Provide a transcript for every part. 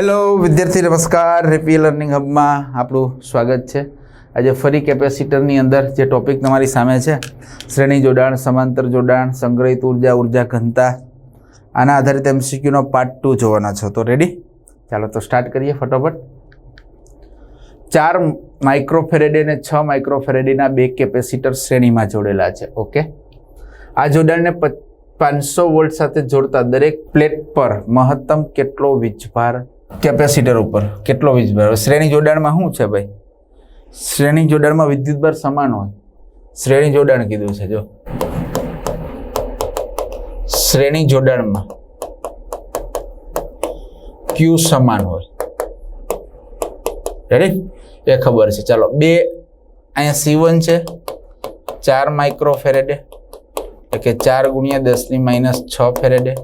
Hello વિદ્યાર્થી, નમસ્કાર. રેપી learning હબમાં આપણું સ્વાગત છે. આજે ફરી કેપેસિટરની અંદર જે ટોપિક તમારી સામે છે, શ્રેણી જોડાણ, સમાંતર જોડાણ, સંગ્રહિત ઊર્જા ઊર્જા ઘનતા, આના આધારિત એમસીક્યુનો પાર્ટ ટુ જોવાના છો. તો રેડી ચાલો તો સ્ટાર્ટ કરીએ ફટોફટ. ચાર માઇક્રોફેરેડે અને છ માઇક્રોફેરેડેના બે કેપેસિટર શ્રેણીમાં જોડેલા છે. ઓકે આ જોડાણને પાંચસો વોલ્ટ સાથે જોડતા દરેક પ્લેટ પર મહત્તમ કેટલો વીજભાર કેપેસિટર ઉપર કેટલો વીજભાર શ્રેણી જોડાણમાં શું છે ભાઈ? શ્રેણી જોડાણમાં વિદ્યુતભાર સમાન હોય. શ્રેણી જોડાણ કીધું છે, જો. શ્રેણી જોડાણમાં ક્યુ સમાન હોય. રેડી એ ખબર છે. ચાલો, બે અહીંયા સી છે, ચાર માઇક્રો ફેરેડે એટલે કે ચાર ગુણ્યા દસની માઇનસ છ ફેરેડે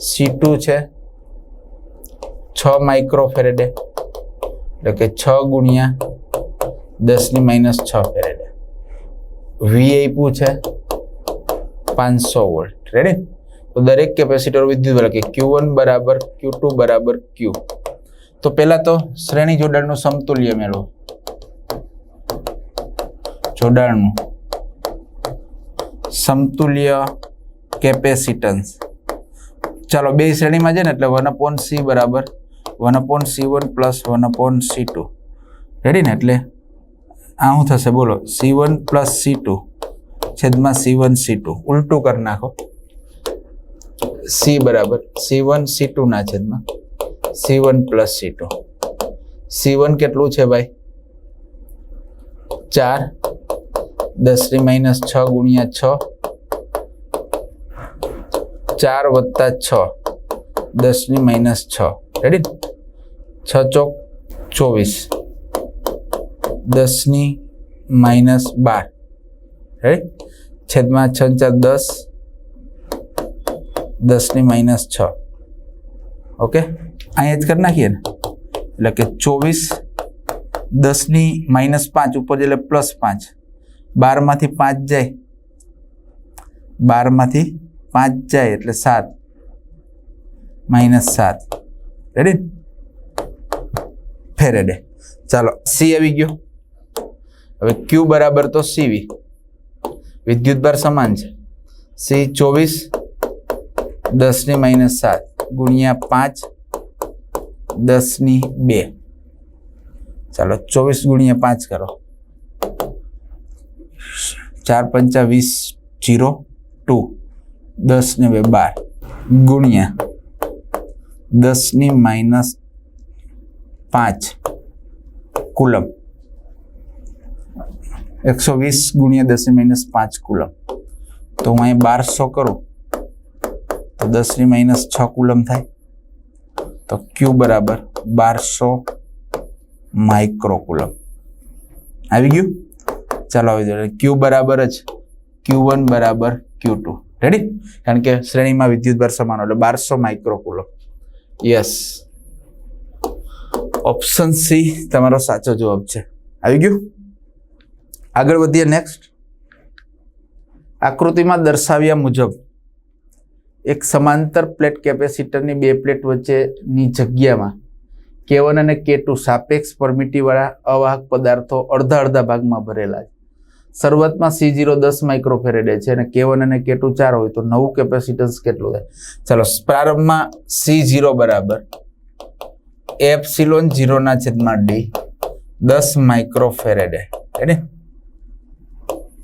સી ટુ છે છ માઇક્રોફેરેડે એટલે કે છ ગુણ્યા દસની માઇનસ છ ફેરેડે. વી આપ્યું છે પાંચસો વોલ્ટ. રેડી તો દરેક કેપેસિટર વિદ્યુત બળ કે ક્યુ બરાબર ક્યુ બરાબર ક્યુ તો પહેલાં તો શ્રેણી જોડાણનું સમતુલ્ય મેળવો. જોડાણનું સમતુલ્ય કેપેસિટન્સ. ચાલો બે શ્રેણીમાં છે ને એટલે વન અપોન સી બરાબર one upon C one plus one upon C two. Ready ને? એટલે આ શું થશે? બોલો. C one plus C two છેદમાં સી વન સી ટુ. ઉલટું કરી નાખો. સી બરાબર. સી વન સી ટુના છેદમાં C one plus C two. C one કેટલું છે ભાઈ? ચાર. દસની માઇનસ છ ગુણ્યા છ. ચાર વત્તા છ. દસની માઇનસ છ. રેડી છ ચોક ચોવીસ. દસની માઇનસ બાર. રાઈટ છેદમાં છ ચાર દસ. દસની માઇનસ છ. ઓકે અહીંયા જ કરી નાખીએ ને? એટલે કે ચોવીસ, દસની માઇનસ પાંચ, ઉપર એટલે પ્લસ પાંચ. બારમાંથી પાંચ જાય. બારમાંથી પાંચ જાય એટલે સાત. માઇનસ સાત. Ready farad. ચાલો સી આવી ગયો. હવે ક્યુ બરાબર તો સીવી વિદ્યુતભાર સમાન છે. સી ચોવીસ દસની માઇનસ સાત, ગુણ્યા પાંચ દસની બે. ચાલો, ચોવીસ ગુણ્યા પાંચ કરો. ચાર પંચા વીસ, જીરો, ટુ. દસ ને બે, બાર. ગુણ્યા દસની માઇનસ પાંચ. કુલમ. એકસો વીસ ગુણ્યા દસની માઇનસ પાંચ કુલમ. તો હું અહીં બારસો કરું. તો દસની માઇનસ છ કુલમ થાય. તો ક્યુ બરાબર બારસો માઇક્રો કુલમ. આવી ગયું? ચાલો આવી જોઈએ. ક્યુ બરાબર જ ક્યુ વન બરાબર ક્યુ ટુ રેડી કારણ કે શ્રેણીમાં વિદ્યુતભાર સમાન એટલે બારસો માઇક્રો કુલમ. ઓપ્શન સી તમારો સાચો જવાબ છે. આવી ગયું? આગળ વધીએ નેક્સ્ટ આકૃતિમાં દર્શાવ્યા મુજબ એક સમાંતર પ્લેટ કેપેસિટરની બે પ્લેટ વચ્ચેની જગ્યામાં કે વન અને કે ટુ સાપેક્ષ પરમિટીવાળા અવાહક પદાર્થો અડધા અડધા ભાગમાં ભરેલા છે. શરૂઆતમાં સી જીરો દસ માઇક્રોફેરેડે છે અને કે વન અને કે ટુ ચાર હોય તો નવું કેપેસિટન્સ કેટલું થાય? ચાલો, પ્રારંભમાં સી જીરો બરાબર. એફ સિલોન જીરોના છેદમાં ડી. દસ માઇક્રોફેરેડે. રેડી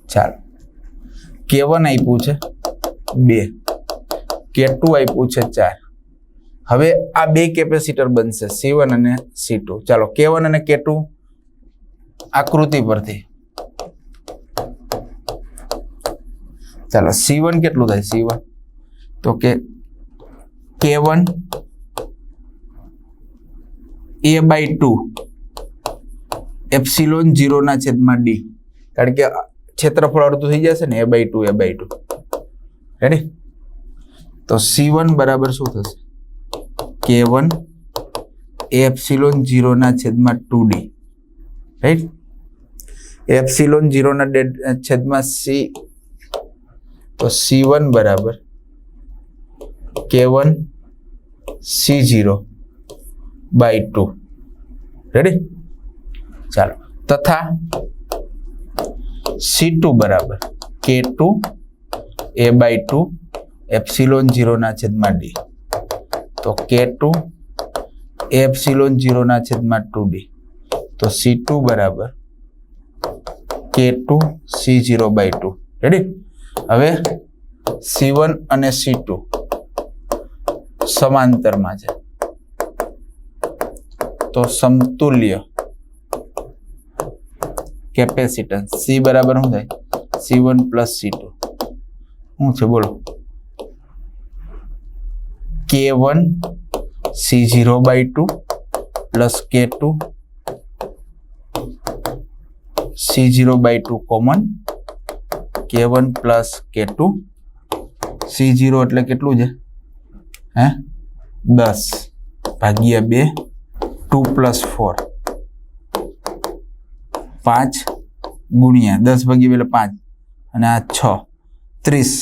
ચાલો. કે વન આપ્યું છે? બે. કે ટુ આપ્યું છે? ચાર. હવે આ બે કેપેસિટર બનશે, સી વન અને સી ટુ. ચાલો, કે વન અને કે ટુ આકૃતિ પરથી. ચાલો, સી વન કેટલું થાય? C one. તો K K one A by two epsilon જીરોના છેદમાં ડી કારણ કે ક્ષેત્રફળ અડધું થઈ જશે ને A by two A by two ready તો સી વન બરાબર શું થશે? કે વન એપ્સિલોન જીરોના છેદમાં ટુ ડી રાઈટ એપ્સિલોન જીરોના છેદમાં સી તો સી વન બરાબર K one C zero by two ready ચાલો. તથા સી ટુ બરાબર. K two A by two epsilon જીરોના છેદમાં ડી તો કે ટુ એપ્સિલોન જીરોના છેદમાં ટુ ડી તો સી ટુ બરાબર. K two C zero by two ready હવે સી વન અને સી ટુ સમાંતરમાં છે. તો સમતુલ્ય કેપેસિટન્સ સી બરાબર શું થાય C one plus C two શું છે બોલો K one C zero by two plus K two C zero by two common K one plus K two C zero એટલે કેટલું છે? હે? દસ. ભાગ્યા બે ટુ પ્લસ ફોર પાંચ ગુણ્યા દસ ભાગ્યા બે એટલે પાંચ અને આ છ ત્રીસ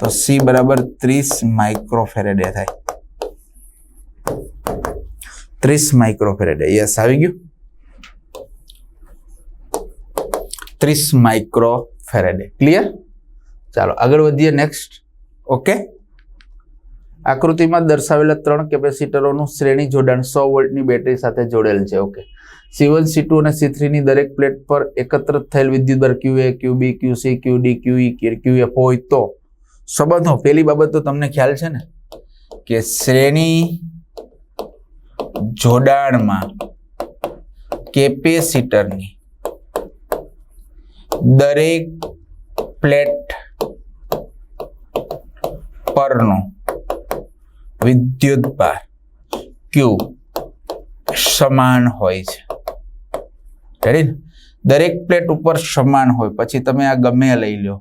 તો સી બરાબર ત્રીસ માઇક્રોફેરેડે થાય ત્રીસ માઇક્રોફેરેડે યસ આવી ગયું ત્રીસ માઇક્રોફેરેડે ક્લિયર ચાલો આગળ વધીએ નેક્સ્ટ ઓકે આકૃતિમાં દર્શાવેલા ત્રણ કેપેસિટરોનું શ્રેણી જોડાણ સો વોલ્ટની બેટરી સાથે જોડેલ છે. Okay. C one C two અને સી થ્રીની દરેક પ્લેટ પર એકત્રિત થયેલ વિદ્યુતભાર Q A Q B Q C Q D Q E Q F હોય તો સંબંધો. પેલી બાબત તો તમને ખ્યાલ છે ને કે શ્રેણી જોડાણમાં કેપેસિટરની દરેક પ્લેટ પરનો વિદ્યુત ભાર ક્યુ સમાન હોય છે. રેડી દરેક પ્લેટ ઉપર સમાન હોય. પછી તમે આ ગમે લઈ લો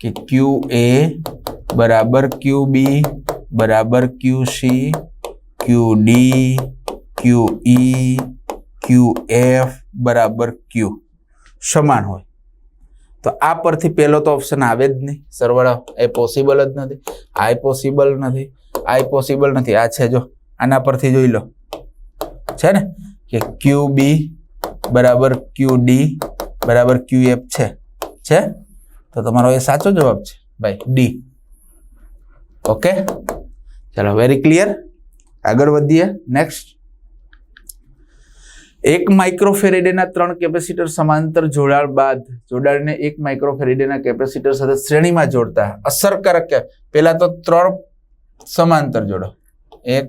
કે ક્યુ એ બરાબર ક્યુ બી બરાબર Q C Q D Q E Q F બરાબર ક્યુ સમાન હોય. તો આ પરથી પહેલો તો ઓપ્શન આવે જ નહીં. સરવાળા એ પોસિબલ જ નથી. આ પોસિબલ નથી. આ પોસિબલ નથી. આ છે જો, આના પરથી જોઈ લો. છે ને? કે ક્યુ બી બરાબર ક્યુ ડી બરાબર ક્યુ એફ છે. છે? તો તમારો એ સાચો જવાબ છે. ભાઈ ડી ઓકે? ચાલો વેરી ક્લિયર આગળ વધીએ. નેક્સ્ટ એક માઇક્રોફેરેડેના ત્રણ કેપેસિટર સમાંતર જોડાણ બાદ જોડાણને એક માઇક્રોફેરેડેના કેપેસિટર સાથે શ્રેણીમાં જોડતા. અસરકારક પહેલા તો ત્રણ સમાંતર જોડો. એક,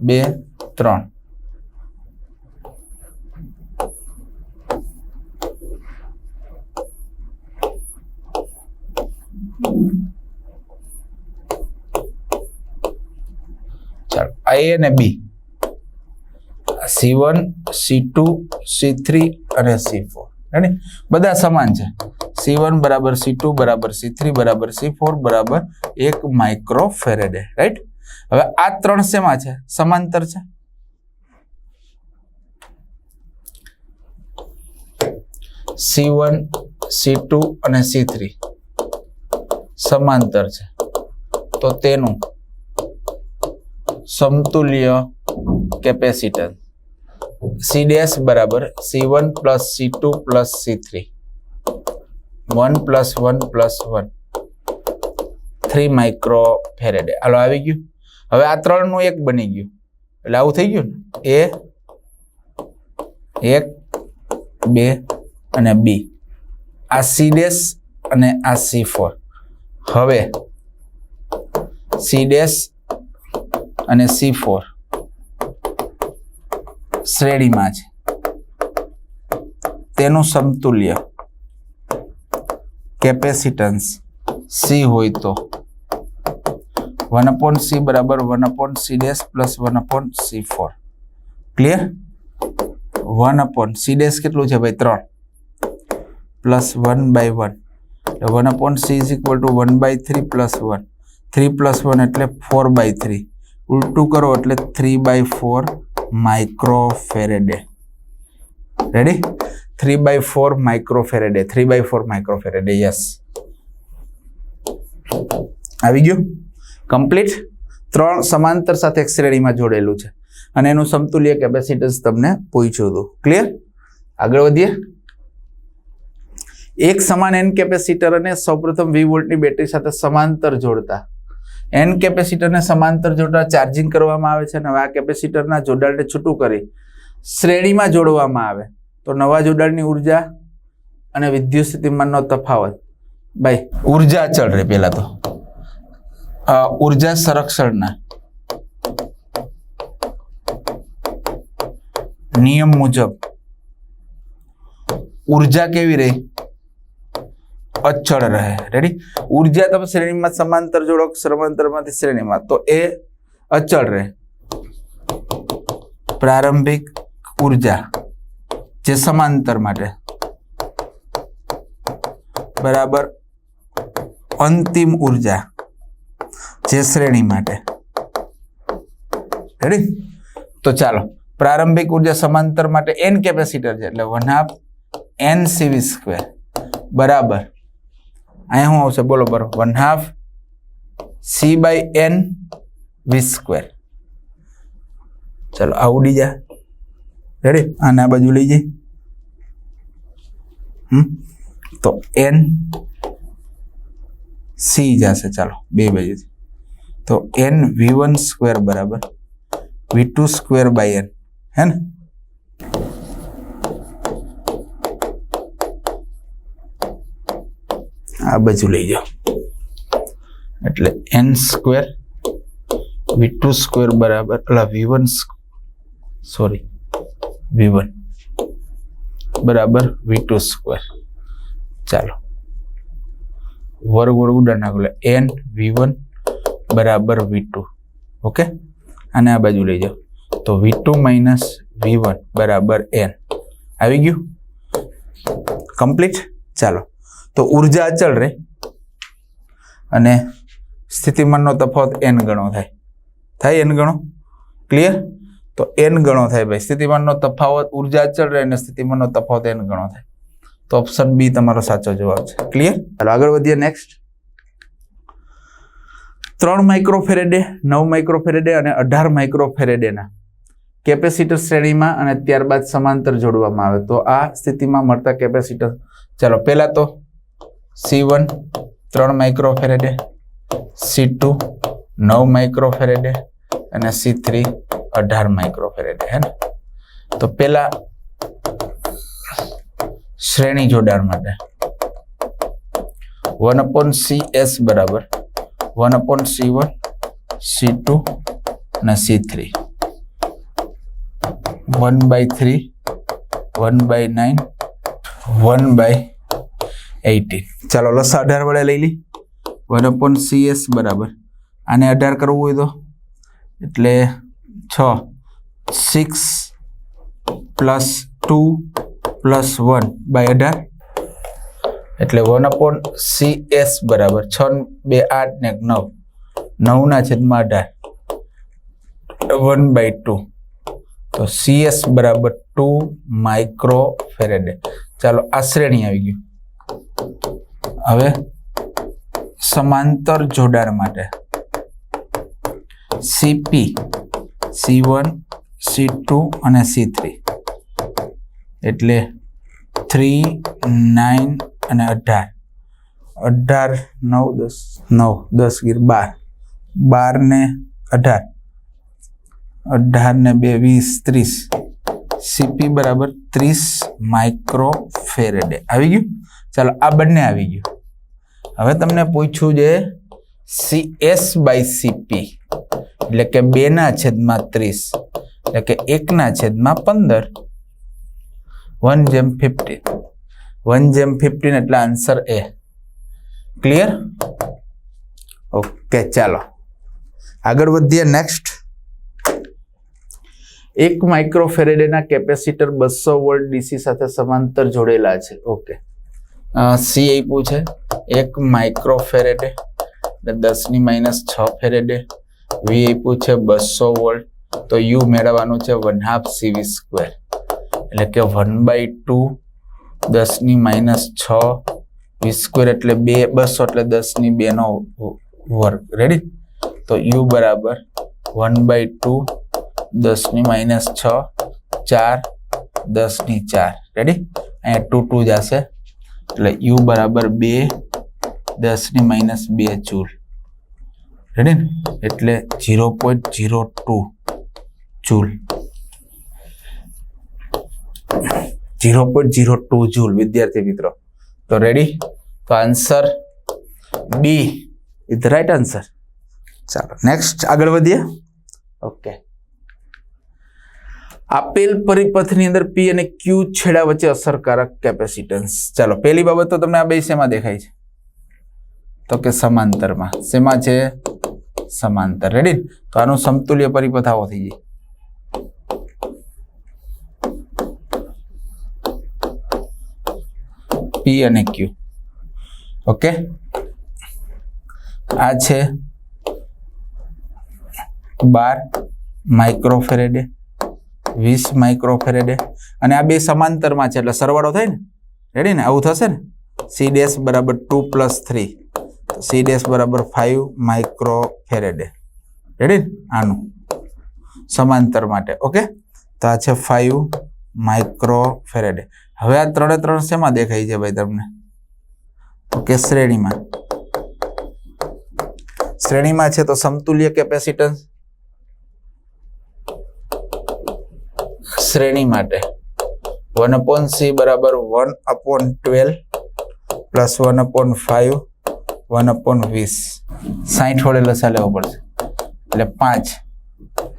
બે, ત્રણ. ચાલો એ અને B C one C two C three અને સી ફોર બધા સમાન છે. સી વન બરાબર સી ટુ બરાબર સી થ્રી બરાબર સી ફોર બરાબર એક માઇક્રો ફેરેડે રાઈટ હવે આ ત્રણ શેમાં છે? સમાંતર છે? સી વન સી ટુ અને સી થ્રી સમાંતર છે. તો તેનું સમતુલ્ય કેપેસિટન્સ સી ડેશ બરાબર C one plus C two plus C three one plus one plus one three micro farad હાલો, આવી ગયું. હવે આ ત્રણનું એક બની ગયું. એટલે આવું થઈ ગયું ને? એ એક, બે અને બી આ સી ડેશ અને આ સી ફોર હવે સી ડેશ અને સી ફોર શ્રેણીમાં છે. તેનું સમતુલ્ય. કેપેસિટન્સ સી હોય તો. વન અપોન સી બરાબર one upon C dash plus one upon C four. Clear one upon C dash કેટલું છે ભાઈ? ત્રણ. Plus one by one. એટલે one upon C is equal to one by three plus one. Three plus one એટલે four by three. ઉલટું કરો એટલે three by four micro farad ready three by four microfarad three by four micro farad yes આવી ગયું? Complete ત્રણ સમાંતર સાથે એક શ્રેણીમાં જોડેલું છે. અને એનું સમતુલ્ય કેપેસિટન્સ તમને પૂછ્યું હતું. ક્લિયર આગળ વધીએ. એક સમાન એન કેપેસિટર અને સૌપ્રથમ વી વોલ્ટની બેટરી સાથે સમાંતર જોડતા. એન કેપેસિટરને સમાંતર જોડતા ચાર્જિંગ કરવામાં આવે છે અને આ કેપેસિટરના જોડાણને છૂટું કરી શ્રેણીમાં જોડવામાં આવે. તો નવા જોડાણની ઊર્જા અને વિદ્યુત સ્થિતિમાનનો તફાવત. ભાઈ ઊર્જા અચળ રહે પહેલા તો. ઊર્જા સંરક્ષણના નિયમ મુજબ ઊર્જા કેવી રહે? અચળ રહે. રેડી ઊર્જા તમે શ્રેણીમાં સમાંતર જોડો સમાંતરમાંથી શ્રેણીમાં? તો એ અચળ રહે. પ્રારંભિક ઊર્જા. જે સમાંતર માટે. બરાબર? અંતિમ ઊર્જા જે શ્રેણી માટે. રેડી તો ચાલો. પ્રારંભિક ઊર્જા સમાંતર માટે એન કેપેસિટર છે એટલે one half N C V square બરાબર. અહીંયા શું આવશે? બોલો બરો one half C by N V square ચલો, આ ઉડી જા રેડી આને આ બાજુ લઈ જઈ. હમ? તો એન સી જશે. ચાલો, બે બાજુથી. તો એન વી વન સ્ક્વેર બરાબર. V two square by N હે ને? આ બાજુ લઈ જાઓ. એટલે N square V two square બરાબર. એટલે V one sorry V one બરાબર? વી ટુ સ્ક્વેર ચાલો. વર્ગ વર્ગ ઉડા નાખો એન વી વન બરાબર વી ટુ ઓકે? અને આ બાજુ લઈ જાઓ. તો V two minus V one બરાબર એન આવી ગયું? કમ્પ્લીટ ચાલો. તો ઊર્જા અચળ રહે અને સ્થિતિમાનનો તફાવત એન ગણો થાય. થાય એન ગણો? ક્લિયર તો એન ગણો થાય ભાઈ. સ્થિતિમાનનો તફાવત ઊર્જા અચળ રહે અને સ્થિતિમાનનો તફાવત એન ગણો થાય. તો ઓપ્શન બી તમારો સાચો જવાબ છે. ક્લિયર ચાલો આગળ વધીએ નેક્સ્ટ ત્રણ માઇક્રોફેરેડે નવ માઇક્રોફેરેડે અને અઢાર માઇક્રોફેરેડેના કેપેસિટર શ્રેણીમાં અને ત્યારબાદ સમાંતર જોડવામાં આવે. તો આ સ્થિતિમાં મળતા કેપેસિટર. ચાલો પહેલાં તો સી વન ત્રણ માઇક્રોફેરેડે સી ટુ નવ માઇક્રોફેરેડે અને સી થ્રી અઢાર માઇક્રોફેરેડે હે ને? તો પેલા શ્રેણી જોડાણ માટે વન અપોન સી એસ બરાબર, one upon C one C two અને C three one by three, one by nine, one by eighteen ચાલો, લસા અઢાર વડે લઈ લઈ વન અપોન સી એસ બરાબર. આને અઢાર કરવું હોય તો? એટલે છ six plus two plus one by અઢાર. એટલે વન અપોન સી એસ બરાબર છ બે આઠ ને નવ. નવના છેદમાં અઢાર. વન બાય ટુ તો સીએસ બરાબર ટુ માઇક્રો ફેરેડે. ચાલો, આ શ્રેણી આવી ગયું. હવે સમાંતર જોડાણ માટે. CP C one, C two અને સી થ્રી. એટલે થ્રી, નાઇન અને અઢાર. અઢાર, નવ, દસ નવ, દસ ગીર બાર. બાર ને અઢાર. અઢાર ને બે, વીસ, ત્રીસ. સીપી બરાબર ત્રીસ માઇક્રો ફેરેડે. આવી ગયું? ચાલો, આ બંને આવી ગયું. હવે તમને પૂછ્યું છે સી એસ બાય સીપી. એટલે કે બેના છેદમાં ત્રીસ, એટલે કે એકના છેદમાં પંદર. વન જેમ ફિફ્ટીન વન જેમ ફિફ્ટીન એટલે આન્સર એ. ક્લિયર ઓકે ચાલો. આગળ વધીએ નેક્સ્ટ એક માઇક્રોફેરેડેના કેપેસિટર બસો વોલ્ટ ડીસી સાથે સમાંતર જોડેલા છે. ઓકે સી આપ્યું છે. એક માઇક્રોફેરેડે એટલે દસની માઇનસ છ ફેરેડે વી આપ્યું છે બસો વોલ્ટ. તો યુ મેળવવાનું છે વન હાફ સીવી સ્ક્વેર એટલે કે વન બાય ટુ દસની માઇનસ છ વી સ્ક્વેર એટલે બે, બસો એટલે દસની બેનો વર્ગ. રેડી તો યુ બરાબર વન બાય ટુ દસની માઇનસ છ, ચાર, દસની ચાર. રેડી અહીંયા ટુ ટુ જશે એટલે યુ બરાબર બે, દસની માઇનસ બે જૂલ રેડી એટલે zero point zero two joule zero point zero two joule વિદ્યાર્થી મિત્રો. તો રેડી તો answer B is right answer ચાલો નેક્સ્ટ આગળ વધીએ. ઓકે આપેલ પરિપથની અંદર પી અને ક્યુ છેડા વચ્ચે અસરકારક કેપેસિટન્સ ચાલો, પહેલી બાબત તો તમને આ બે શેમાં દેખાય છે? તો કે સમાંતરમાં. શેમાં છે? સમાંતર. રેડી તો આનું સમતુલ્ય પરિપથાઓ થઈ જાય. પી અને ક્યુ ઓકે આ છે બાર માઇક્રોફેરેડે, વીસ માઇક્રોફેરેડે અને આ બે સમાંતરમાં છે, એટલે સરવાળો થાય ને? રેડી ને? આવું થશે ને? સી ડેશ બરાબર two plus three C dash બરાબર ફાઇવ માઇક્રોફેરેડે રેડી આનું. સમાંતર માટે ઓકે તો આ છે ફાઇવ માઇક્રોફેરેડે હવે આ ત્રણે ત્રણ શેમાં દેખાય છે ભાઈ તમને? ઓકે શ્રેણીમાં. શ્રેણીમાં છે તો સમતુલ્ય કેપેસિટન્સ શ્રેણી માટે. વન અપોન સી બરાબર one upon twelve plus one upon five one upon વીસ. સાઠ વડે લસા લેવો પડશે. એટલે પાંચ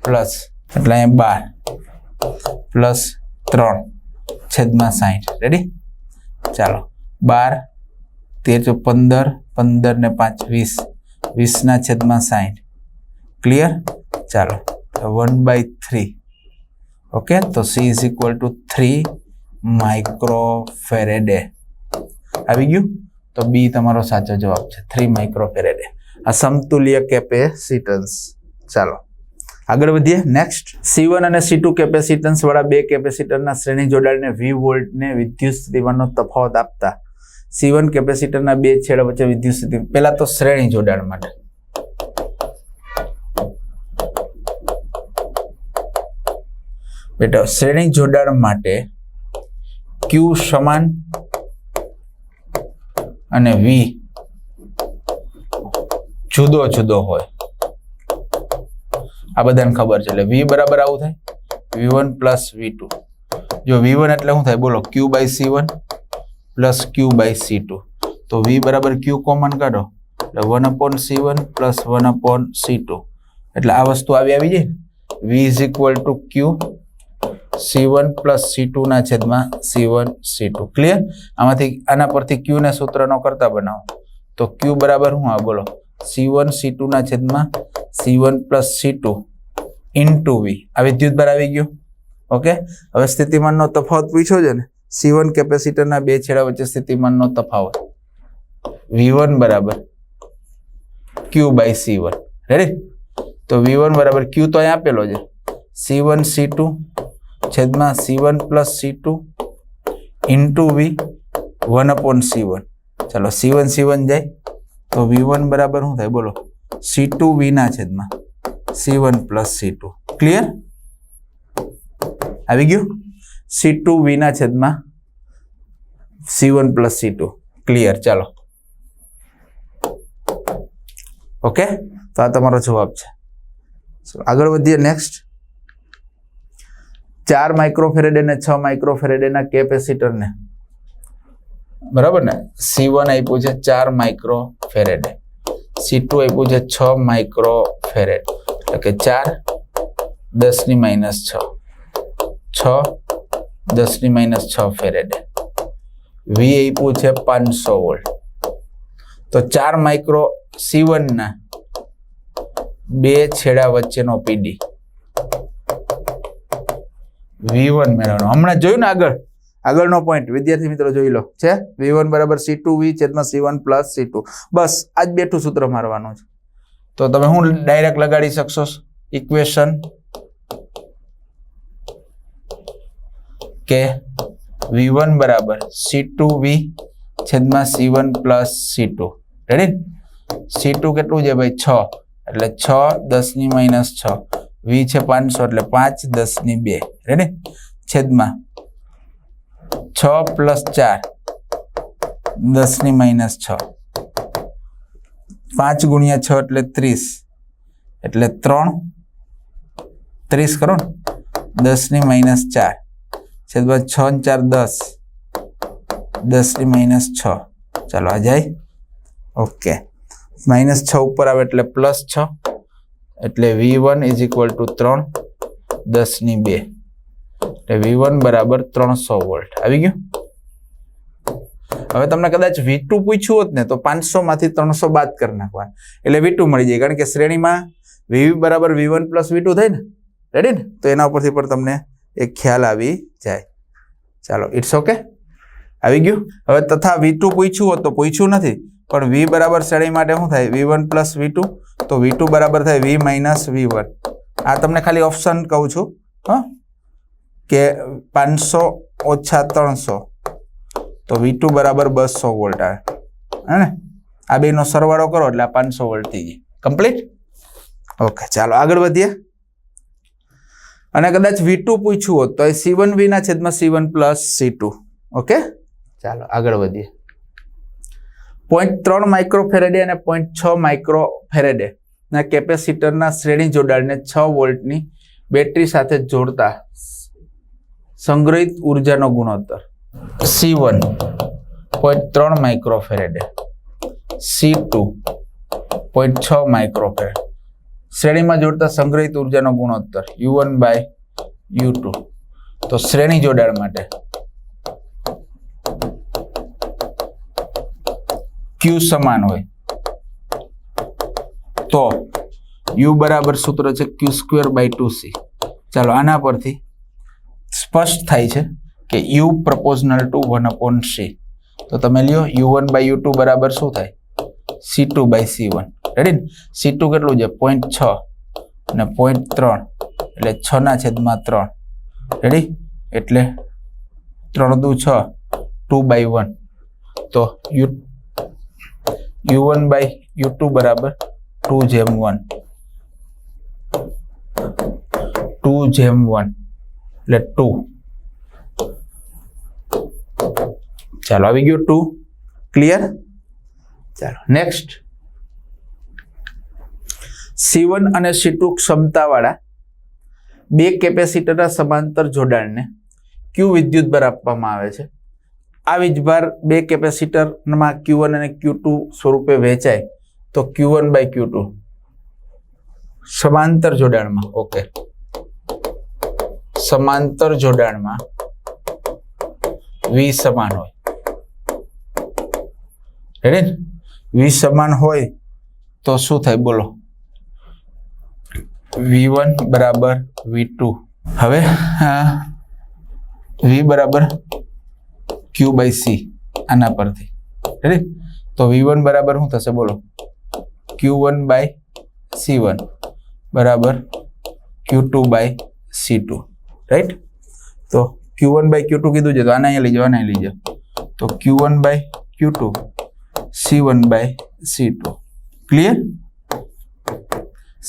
પ્લસ, એટલે અહીંયા બાર પ્લસ ત્રણ છેદમાં સાઠ રેડી ચાલો. બાર, તેર ચો પંદર પંદર ને પાંચ વીસ. વીસના છેદમાં સાઠ ક્લિયર ચાલો. One by three. ઓકે તો C is equal to three micro faraday આવી ગયું? તો બી તમારો સાચો જવાબ છે. થ્રી માઇક્રોફેરેડે આ સમતુલ્ય કેપેસિટન્સ ચાલો. આગળ વધીએ. નેક્સ્ટ સી વન અને સી ટુ કેપેસિટન્સ વાળા બે કેપેસિટરના શ્રેણી જોડાણને વી વોલ્ટને વિદ્યુત સ્થિતિમાનનો તફાવત આપતા સી વન કેપેસિટરના બે છેડા વચ્ચે વિદ્યુત સ્થિતિ પહેલા તો શ્રેણી જોડાણ માટે. બેટા, શ્રેણી જોડાણ માટે ક્યુ સમાન અને વી જુદો જુદો હોય. આ બધાને ખબર છે. એટલે વી બરાબર આવું થાય? V one plus V two જો વી વન એટલે શું થાય? બોલો Q by C one plus Q by C two તો વી બરાબર ક્યુ કોમન કાઢો. એટલે one upon C one plus one upon C two એટલે આ વસ્તુ આવી આવી જાય V is equal to Q C one plus C two ના છેદમાં C one C two clear આમાંથી આના પરથી ક્યુ ને સૂત્રનો કરતા બનાવો. તો ક્યુ બરાબર હું આ બોલો. સી વન સી ટુ ના છેદમાં C one plus C two into V આ વિદ્યુત બાર આવી ગયો. ઓકે હવે સ્થિતિમાનનો તફાવત પૂછ્યો છે ને. સી વન કેપેસિટરના બે છેડા વચ્ચે સ્થિતિમાનનો તફાવત. વી વન બરાબર Q by C one ready તો વી વન બરાબર ક્યુ તો અહીં આપેલો છે. સી વન સી ટુ છેદમાં C one plus C two into V one upon C one ચાલો સી વન સી વન જાય. તો વી વન બરાબર શું થાય? બોલો. સી ટુ વીના છેદમાં. C one plus C two clear આવી ગયું? સી ટુ વીના છેદમાં C one plus C two clear ચાલો. ઓકે તો આ તમારો જવાબ છે. આગળ વધીએ. નેક્સ્ટ ચાર માઇક્રોફેરેડ અને છ માઇક્રોફેરેડના કેપેસિટરને બરાબર ને? સી વન આપ્યું છે ચાર માઇક્રોફેરેડે સી ટુ આપ્યું છે છ માઇક્રોફેરેડ એટલે કે ચાર દસની માઇનસ છ. છ દસની માઇનસ છ ફેરેડે વી આપ્યું છે પાંચસો વોલ્ટ. તો ચાર માઇક્રો સી વનના બે છેડા વચ્ચેનો પીડી વી વન મેળવવાનો. હમણાં જોયું ને આગળ? આગળનો પોઈન્ટ વિદ્યાર્થી મિત્રો જોઈ લો. છે? વી વન બરાબર સી ટુ વી છેદમાં C one plus C two બસ, આજ બેઠું સૂત્ર મારવાનું છે. તો તમે હું ડાયરેક્ટ લગાડી શકશો? ઇક્વેશન કે વી વન બરાબર સી ટુ વી છેદમાં C one plus C two ready C two કેટલું છે ભાઈ? છ. એટલે છ દસની માઇનસ છ. વી છે પાંચસો એટલે પાંચ દસની બે. રેડી છેદમાં છ પ્લસ ચાર, દસની માઇનસ છ. પાંચ ગુણ્યા છ એટલે ત્રીસ. એટલે ત્રણ. ત્રીસ કરો ને. દસની માઇનસ ચાર. છેદમાં છ ને ચાર, દસ. દસની માઇનસ છ. ચાલો આ જાય. ઓકે. માઇનસ છ ઉપર આવે એટલે પ્લસ છ. એટલે V one is equal to ત્રણ દસની બે. એટલે વી વન બરાબર ત્રણસો વોલ્ટ. આવી ગયું? હવે તમને કદાચ વી ટુ પૂછ્યું હોત ને, તો પાંચસો માંથી ત્રણસો બાદ કરી નાખવા એટલે વી મળી જાય, કારણ કે શ્રેણીમાં વી બરાબર V one plus V two થાય ને. રેડી ને? તો એના ઉપરથી પણ તમને એક ખ્યાલ આવી જાય. ચાલો ઇટ્સ ઓકે આવી ગયું? હવે તથા વી ટુ પૂછ્યું હોત તો પૂછ્યું નથી, પણ વી બરાબર શ્રેણી માટે શું થાય? V one plus V two તો વી ટુ બરાબર થાય વી માઇનસ વી વન આ તમને ખાલી ઓપ્શન કહું છું, હા? કે પાંચસો ઓછા ત્રણસો. તો વી ટુ બરાબર બસો વોલ્ટ આવે. હે આ બેનો સરવાળો કરો એટલે આ પાંચસો વોલ્ટ થઈ ગઈ કમ્પ્લીટ ઓકે ચાલો આગળ વધીએ. અને કદાચ વી ટુ પૂછ્યું હોત તો એ સી વન વીના છેદમાં C one plus C two okay ચાલો આગળ વધીએ. પોઈન્ટ ત્રણ માઇક્રો ફેરેડે અને પોઈન્ટ છ માઇક્રો ફેરેડે ના કેપેસિટરના શ્રેણી જોડાણને છ વોલ્ટની બેટરી સાથે જોડતા સંગ્રહિત ઉર્જાનો ગુણોત્તર. સી વન પોઈન્ટ ત્રણ micro faraday C two point છ માઇક્રો શ્રેણીમાં જોડતા સંગ્રહિત ઉર્જાનો ગુણોત્તર U one by U two તો શ્રેણી જોડાણ માટે ક્યુ સમાન હોય. તો યુ બરાબર સૂત્ર છે Q square by two C ચાલો આના પરથી સ્પષ્ટ થાય છે કે U proportional to one upon C તો તમે લ્યો U one by U two બરાબર શું થાય? C two by C one ready ને સી ટુ કેટલું છે? પોઈન્ટ છ અને પોઈન્ટ ત્રણ. એટલે છ ના છેદમાં ત્રણ. રેડી એટલે ત્રણ દુ છ ટુ બાય વન તો U U one by U two બરાબર? ટુ જેમ વન. ટુ જેમ વન. એટલે ટુ. ચાલો આવી ગયું ટુ. ક્લિયર ચાલો નેક્સ્ટ સી અને સી ટુ ક્ષમતાવાળા બે કેપેસિટરના સમાંતર જોડાણને ક્યુ વિદ્યુત ભાર આપવામાં આવે છે. આ ભાર બે કેપેસિટરમાં ક્યુ વન અને ક્યુ ટુ સ્વરૂપે વહેંચાય, તો Q one by Q two સમાંતર જોડાણમાં ઓકે સમાંતર જોડાણમાં વી સમાન હોય. રેડી વી સમાન હોય તો શું થાય? બોલો. વી વન બરાબર વી ટુ હવે વી બરાબર ક્યુ બાય સી આના પરથી. રેડી તો વી વન બરાબર શું થશે? બોલો. Q one by C one બરાબર Q two by C two right તો Q one by Q two કીધું છે, તો આને અહીંયા લઈ જાઓ, આને લઈ જાઓ. તો Q one by Q two C one by C two clear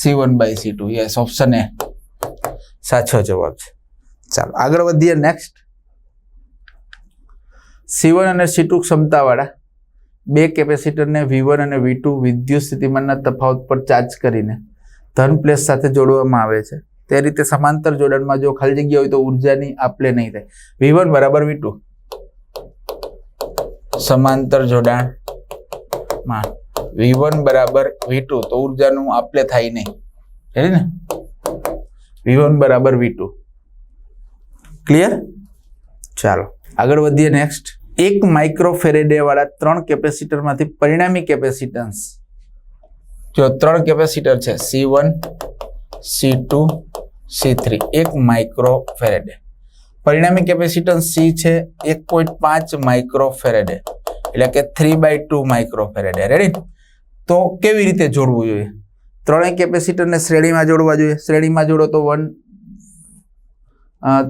C one by C two yes option A સાચો જવાબ છે. ચાલો, આગળ વધીએ નેક્સ્ટ સી અને સી ક્ષમતાવાળા બે કેપેસિટરને વી વન અને વી ટુ વિદ્યુત સ્થિતિમાનના તફાવત પર ચાર્જ કરીને ધન પ્લેસ સાથે જોડવામાં આવે છે. તે રીતે સમાંતર જોડાણમાં જો ખાલી જગ્યા હોય તો ઉર્જાની આપલે નહીં થાય. વી વન બરાબર વી ટુ સમાંતર જોડાણમાં વી વન બરાબર વી ટુ તો ઉર્જાનું આપલે થાય નહીં. રેડી ને? વી વન બરાબર વી ટુ ક્લિયર ચાલો, આગળ વધીએ નેક્સ્ટ એક માઇક્રો ફેરેડે વાળા ત્રણ કેપેસિટરમાંથી પરિણામી કેપેસિટન્સ જો ત્રણ કેપેસિટર છે C one C two C three એક માઇક્રો ફેરેડે પરિણામી કેપેસિટન્સ સી છે, એક પોઈન્ટ પાંચ માઇક્રો ફેરેડે એટલે કે three by two micro faraday ready તો કેવી રીતે જોડવું જોઈએ? ત્રણેય કેપેસિટરને શ્રેણીમાં જોડવા જોઈએ. શ્રેણીમાં જોડો તો વન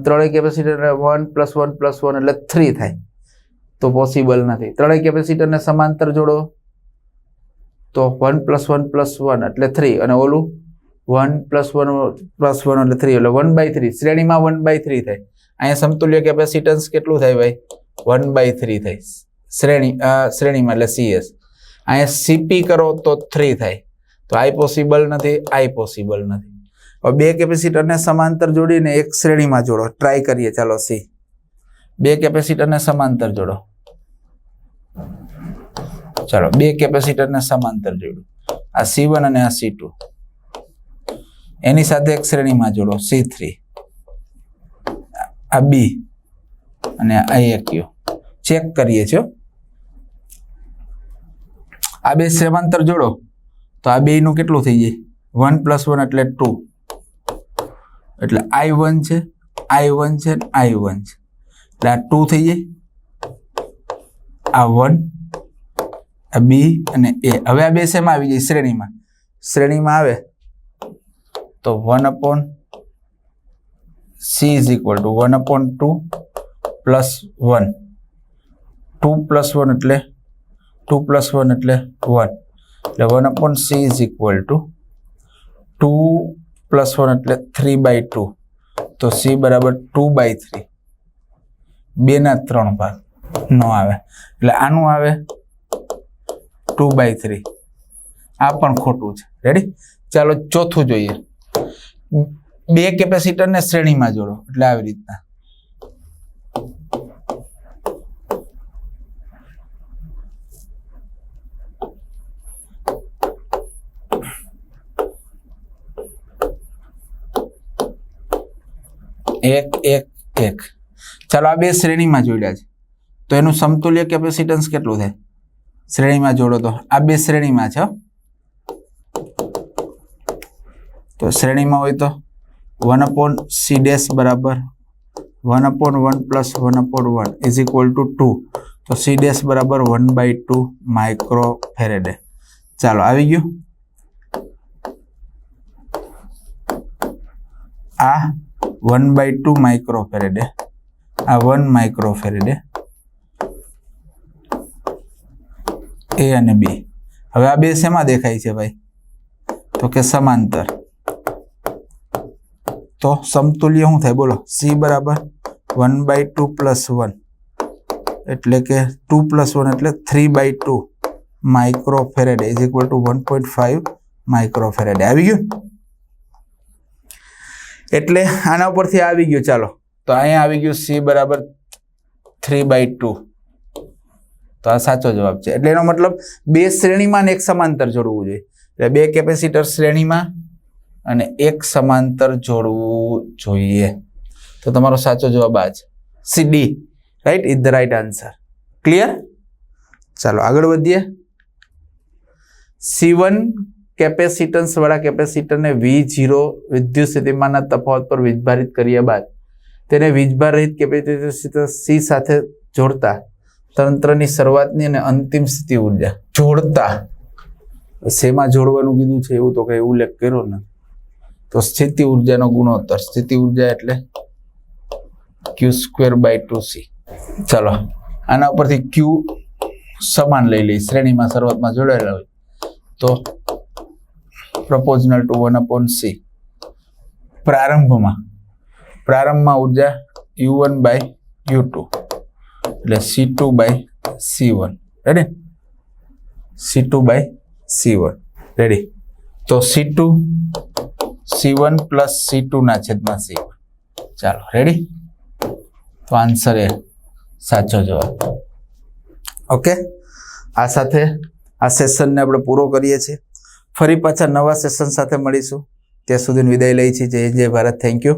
ત્રણેય કેપેસિટરને one plus one plus one એટલે થ્રી થાય. તો પોસિબલ નથી. ત્રણેય કેપેસિટરને સમાંતર જોડો. તો one plus one plus one એટલે થ્રી અને ઓલું one plus one plus one એટલે થ્રી એટલે વન બાય થ્રી શ્રેણીમાં વન બાય થ્રી થાય. અહીંયા સમતુલ્ય કેપેસિટન્સ કેટલું થાય ભાઈ? વન બાય થ્રી થાય. શ્રેણી શ્રેણીમાં એટલે સીએસ અહીંયા સીપી કરો તો થ્રી થાય. તો આઈ પોસિબલ નથી આઈ પોસિબલ નથી. બે કેપેસિટરને સમાંતર જોડીને એક શ્રેણીમાં જોડો. ટ્રાય કરીએ. ચાલો સી બે કેપેસિટરને સમાંતર જોડો. ચાલો, બે કેપેસિટરને સમાંતર જોડો. આ સી વન અને આ સી એની સાથે એક શ્રેણીમાં જોડો. સી થ્રી આ બી અને આ એક યુ ચેક કરીએ છો આ બે સમાંતર જોડો, તો આ બેનું કેટલું થઈ જાય? વન પ્લસ વન એટલે ટુ એટલે આઈ વન છે, આઈ વન છે આઈ વન છે. એટલે આ ટુ થઈ જાય. આ વન, આ બી અને એ. હવે આ બે શેમાં આવી જાય શ્રેણીમાં. શ્રેણીમાં આવે તો one upon C is equal to one upon two plus one. Two plus one એટલે ટુ પ્લસ વન એટલે વન. એટલે one upon C is equal to two plus one એટલે થ્રી બાય ટુ. તો સી બરાબર two by three. બેના ત્રણ ભાગ નો આવે. એટલે આનું આવે ટુ બાય થ્રી. આ પણ ખોટું છે. રેડી ચાલો ચોથું જોઈએ. બે કેપેસિટરને શ્રેણીમાં જોડો. એટલે આવી રીતના. એક એક એક. ચાલો, આ બે શ્રેણીમાં જોડ્યા છે. તો એનું સમતુલ્ય કેપેસિટન્સ કેટલું થાય? શ્રેણીમાં જોડો તો. આ બે શ્રેણીમાં છે તો શ્રેણીમાં હોય તો વન અપોન સી ડેશ બરાબર one upon one plus one upon one is equal to two. તો સી ડેશ બરાબર one by two micro farad. ચાલો, આવી ગયું. આ one by two micro farad આ વન માઇક્રો ફેરેડે એ અને B હવે આ બે શેમાં દેખાય છે ભાઈ તો કે સમાંતર તો સમતુલ્ય શું થાય બોલો સી બરાબર one by two plus one એટલે કે ટુ પ્લસ વન એટલે three by two micro faraday is equal to one point five micro faraday આવી ગયું એટલે આના ઉપરથી આવી ગયું, ચાલો. તો અહીંયા આવી ગયું સી બરાબર થ્રી બાય ટુ તો આ સાચો જવાબ છે. એટલે એનો મતલબ બે શ્રેણીમાં અને એક સમાંતર જોડવું જોઈએ. એટલે બે કેપેસિટર શ્રેણીમાં અને એક સમાંતર જોડવું જોઈએ. તો તમારો સાચો જવાબ આ છે. C D right is the right answer clear ચાલો આગળ વધીએ. સી વન કેપેસિટન્સ વાળા કેપેસિટરને વી જીરો વિદ્યુત સ્થિતિમાનના તફાવત પર વીજભારિત કર્યા બાદ તેને વીજભાર રહિત કેપેસિટર સી સાથે જોડતા તંત્રની શરૂઆતની અને અંતિમ સ્થિતિ ઊર્જા જોડતા. શેમાં જોડવાનું કીધું છે એવું તો કઈ ઉલ્લેખ કર્યો ને તો સ્થિતિ ઉર્જાનો ગુણોત્તર, સ્થિતિ ઊર્જા એટલે Q square by two C ચલો, આના ઉપરથી ક્યુ સમાન લઈ લઈ શ્રેણીમાં, શરૂઆતમાં જોડાયેલા હોય. તો proportional to one upon C પ્રારંભમાં. પ્રારંભમાં ઊર્જા U one by U two એટલે C two by C one ready C two by C one ready તો C two C one plus C two ના છેદમાં સી વન ચાલો ready તો answer એ સાચો જવાબ. ઓકે આ સાથે આ સેશનને આપણે પૂરો કરીએ છીએ. ફરી પાછા નવા સેશન સાથે મળીશું. ત્યાં સુધીની વિદાય લઈ છીએ જય જય ભારત. Thank you